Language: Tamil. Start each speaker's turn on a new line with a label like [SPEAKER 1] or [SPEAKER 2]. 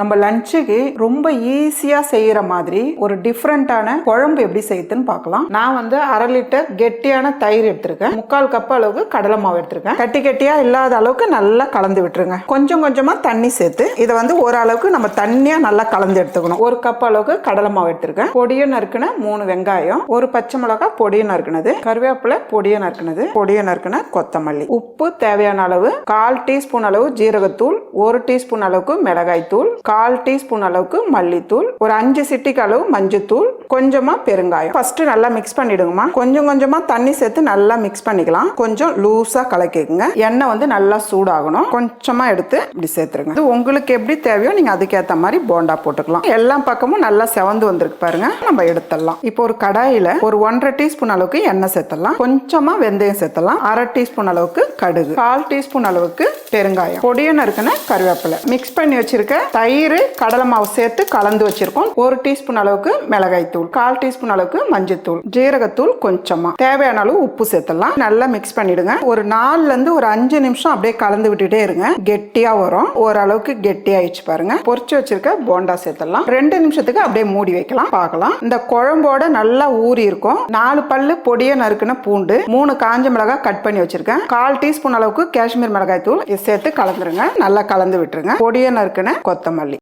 [SPEAKER 1] நம்ம லஞ்சுக்கு ரொம்ப ஈஸியாக செய்கிற மாதிரி ஒரு டிஃப்ரெண்ட்டான குழம்பு எப்படி செய்யுதுன்னு பார்க்கலாம். நான் வந்து அரை லிட்டர் கெட்டியான தயிர் எடுத்திருக்கேன். முக்கால் கப் அளவுக்கு கடலை மாவு எடுத்திருக்கேன். கட்டி கட்டியாக இல்லாத அளவுக்கு நல்லா கலந்து விட்டுருங்க. கொஞ்சம் கொஞ்சமாக தண்ணி சேர்த்து இதை வந்து ஓரளவுக்கு நம்ம தண்ணியாக நல்லா கலந்து எடுத்துக்கணும். ஒரு கப் அளவுக்கு கடலை மாவு எடுத்திருக்கேன். பொடியை நறுக்குன மூணு வெங்காயம் ஒரு பச்சை மிளகாய் பொடியை நறுக்குனது கருவேப்பிலை பொடியை நறுக்குனது பொடியை நறுக்குன கொத்தமல்லி. உப்பு தேவையான அளவு கால் டீஸ்பூன் அளவு ஜீரகத்தூள் ஒரு டீஸ்பூன் அளவுக்கு மிளகாய் தூள் கால் டீஸ்பூன் அளவுக்கு மல்லித்தூள் ஒரு அஞ்சு சிட்டிக்கு அளவு மஞ்சத்தூள் கொஞ்சமா பெருங்காயம். ஃபர்ஸ்ட் நல்லா மிக்ஸ் பண்ணிடுங்கம்மா. கொஞ்சம் கொஞ்சமா தண்ணி சேர்த்து நல்லா மிக்ஸ் பண்ணிக்கலாம். கொஞ்சம் லூஸா கலக்கிக்குங்க. எண்ணெய் வந்து நல்லா சூடாகணும். கொஞ்சமா எடுத்து இப்படி சேர்த்துருங்க. இது உங்களுக்கு எப்படி தேவையோ நீங்க அதுக்கேற்ற மாதிரி போண்டா போட்டுக்கலாம். எல்லா பக்கமும் நல்லா செவந்து வந்திருக்கு பாருங்க. நம்ம எடுத்துடலாம். இப்போ ஒரு கடாயில ஒரு ஒன்றரை டீஸ்பூன் அளவுக்கு எண்ணெய் சேர்த்தலாம் கொஞ்சமா வெந்தயம் சேர்த்தலாம் அரை டீஸ்பூன் அளவுக்கு கடுகு. கால் டீஸ்பூன் அளவுக்கு பெருங்காயம். பொடியன்னு இருக்குன்னு கருவேப்பிலை. மிக்ஸ் பண்ணி வச்சிருக்க தயிர் கடலை மாவு சேர்த்து கலந்து வச்சிருக்கோம். ஒரு டீஸ்பூன் அளவுக்கு மிளகாய் தூள் கால் டீஸ்பூன் அளவுக்கு மஞ்சத்தூள் ஜீரகத்தூள் கொஞ்சமா. தேவையான அளவு உப்பு சேர்த்தலாம் நல்லா மிக்ஸ் பண்ணிடுங்க. ஒரு நாலுல இருந்து ஒரு அஞ்சு நிமிஷம் அப்படியே கலந்து விட்டுட்டே இருங்க. கெட்டியா வரும். ஓரளவுக்கு கெட்டியாயிடுச்சு பாருங்க. பொறிச்சு வச்சிருக்க போண்டா சேர்த்தலாம் ரெண்டு நிமிஷத்துக்கு அப்படியே மூடி வைக்கலாம். பார்க்கலாம். இந்த குழம்போட நல்லா ஊறி இருக்கும். நாலு பல்லு பொடியை நறுக்குன பூண்டு மூணு காஞ்ச மிளகாய் கட் பண்ணி வச்சிருக்கேன். கால் டீஸ்பூன் அளவுக்கு காஷ்மீர் மிளகாய் தூள் சேர்த்து கலந்துருங்க. நல்லா கலந்து விட்டுருங்க. பொடியை நறுக்குன கொத்தமல்லி.